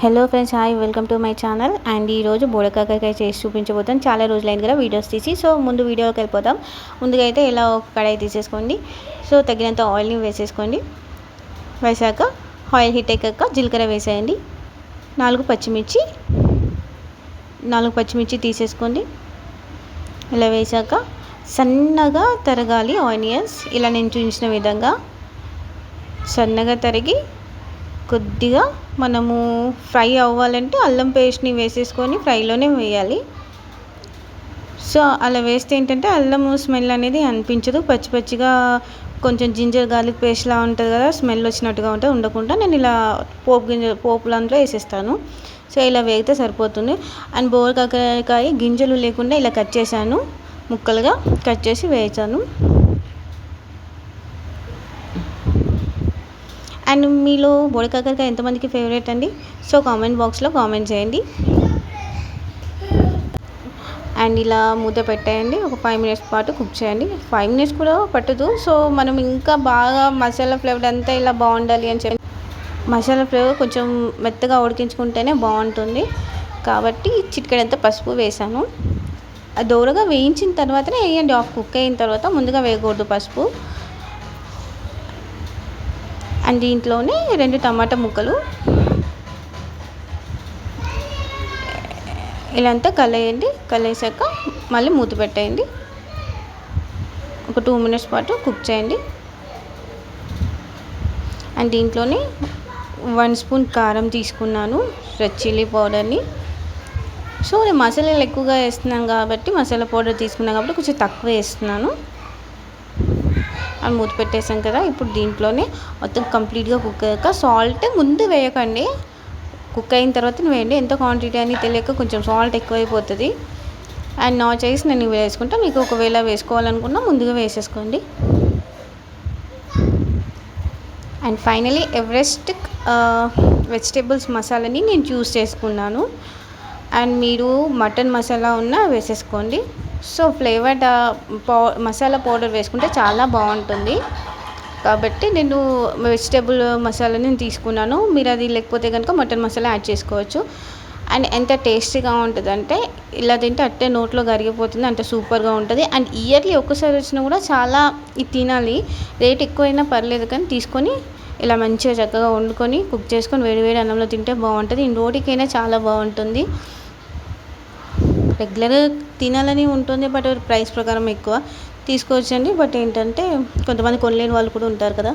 Hello friends hi welcome to my channel and ఈరోజు బోడకాకరకాయ చేసి చూపించబోతాను చాలా రోజులైంది కదా వీడియోస్ తీసి. సో ముందు వీడియోకి వెళ్ళిపోతాం ముందుగా అయితే ఇలా ఒక కడాయి తీసేసుకోండి. సో తగినంత ఆయిల్ని వేసేసుకోండి. వేసాక ఆయిల్ హీట్ అయ్యాక జీలకర్ర వేసేయండి. నాలుగు పచ్చిమిర్చి నాలుగు పచ్చిమిర్చి తీసేసుకోండి. ఇలా వేసాక సన్నగా తరగాలి ఆనియన్స్. ఇలా నేను చూపించిన విధంగా సన్నగా తరిగి కొద్దిగా మనము ఫ్రై అవ్వాలంటే అల్లం పేస్ట్ని వేసేసుకొని ఫ్రైలోనే వేయాలి. సో అలా వేస్తే ఏంటంటే అల్లం స్మెల్ అనేది అనిపించదు. పచ్చి పచ్చిగా కొంచెం జింజర్ గార్లిక్ పేస్ట్లా ఉంటుంది కదా స్మెల్ వచ్చినట్టుగా ఉంటే ఉండకుండా నేను ఇలా పోపు గింజ పోపులు వేసేస్తాను. సో ఇలా వేగితే సరిపోతుంది. అండ్ బోర్ కాకరకాయ గింజలు లేకుండా ఇలా కట్ చేశాను. ముక్కలుగా కట్ చేసి వేసాను అండ్ మీలో బోడి కాకరకాయ ఎంతమందికి ఫేవరెట్ అండి? సో కామెంట్ బాక్స్లో కామెంట్ చేయండి. అండ్ ఇలా మూత పెట్టేయండి. ఒక ఫైవ్ మినిట్స్ పాటు కుక్ చేయండి. ఫైవ్ మినిట్స్ కూడా పట్టదు. సో మనం ఇంకా బాగా మసాలా ఫ్లేవర్ అంతా ఇలా బాగుండాలి అని చెప్పి మసాలా ఫ్లేవర్ కొంచెం మెత్తగా ఉడికించుకుంటేనే బాగుంటుంది. కాబట్టి చిటికెడంత పసుపు వేసాను. దూరగా వేయించిన తర్వాతనే వేయండి. ఆఫ్ కుక్ అయిన తర్వాత ముందుగా వేయకూడదు పసుపు. అండ్ దీంట్లోనే రెండు టమాటా ముక్కలు. ఇలా అంతా కలయండి. కలేసాక మళ్ళీ మూత పెట్టేయండి. ఒక టూ మినిట్స్ పాటు కుక్ చేయండి. అండ్ దీంట్లోనే వన్ స్పూన్ కారం తీసుకున్నాను రెడ్ చిల్లీ పౌడర్ని. సో నేను మసాలాలు ఎక్కువగా వేస్తున్నాను కాబట్టి మసాలా పౌడర్ తీసుకున్నాను కాబట్టి కొంచెం తక్కువ వేస్తున్నాను. అని మూత పెట్టేసాం కదా ఇప్పుడు దీంట్లోనే మొత్తం కంప్లీట్గా కుక్ అయ్యాక సాల్ట్ ముందు వేయకండి. కుక్ అయిన తర్వాత వేయండి. ఎంత క్వాంటిటీ అని తెలియక కొంచెం సాల్ట్ ఎక్కువైపోతుంది. అండ్ నా చేసి నేను వేసుకుంటా. మీకు ఒకవేళ వేసుకోవాలనుకున్నా ముందుగా వేసేసుకోండి. అండ్ ఫైనలీ ఎవరెస్ట్ వెజిటేబుల్స్ మసాలాని నేను చూస్ చేసుకున్నాను. అండ్ మీరు మటన్ మసాలా ఉన్నా వేసేసుకోండి. సో ఫ్లేవర్డ్ పౌ మసాలా పౌడర్ వేసుకుంటే చాలా బాగుంటుంది. కాబట్టి నేను వెజిటేబుల్ మసాలా నేను తీసుకున్నాను. మీరు అది లేకపోతే కనుక మటన్ మసాలా యాడ్ చేసుకోవచ్చు. అండ్ ఎంత టేస్టీగా ఉంటుందంటే ఇలా తింటే అట్టే నోట్లో కరిగిపోతుంది అంత సూపర్గా ఉంటుంది. అండ్ ఇయర్లీ ఒక్కసారి వచ్చినా కూడా చాలా ఇది తినాలి. రేట్ ఎక్కువైనా పర్లేదు కానీ తీసుకొని ఇలా మంచిగా చక్కగా వండుకొని కుక్ చేసుకొని వేడి వేడి అన్నంలో తింటే బాగుంటుంది. రోటికైనా చాలా బాగుంటుంది. రెగ్యులర్గా తినాలని ఉంటుంది బట్ ప్రైస్ ప్రకారం ఎక్కువ. తీసుకోవచ్చండి బట్ ఏంటంటే కొంతమంది కొనలేని వాళ్ళు కూడా ఉంటారు కదా.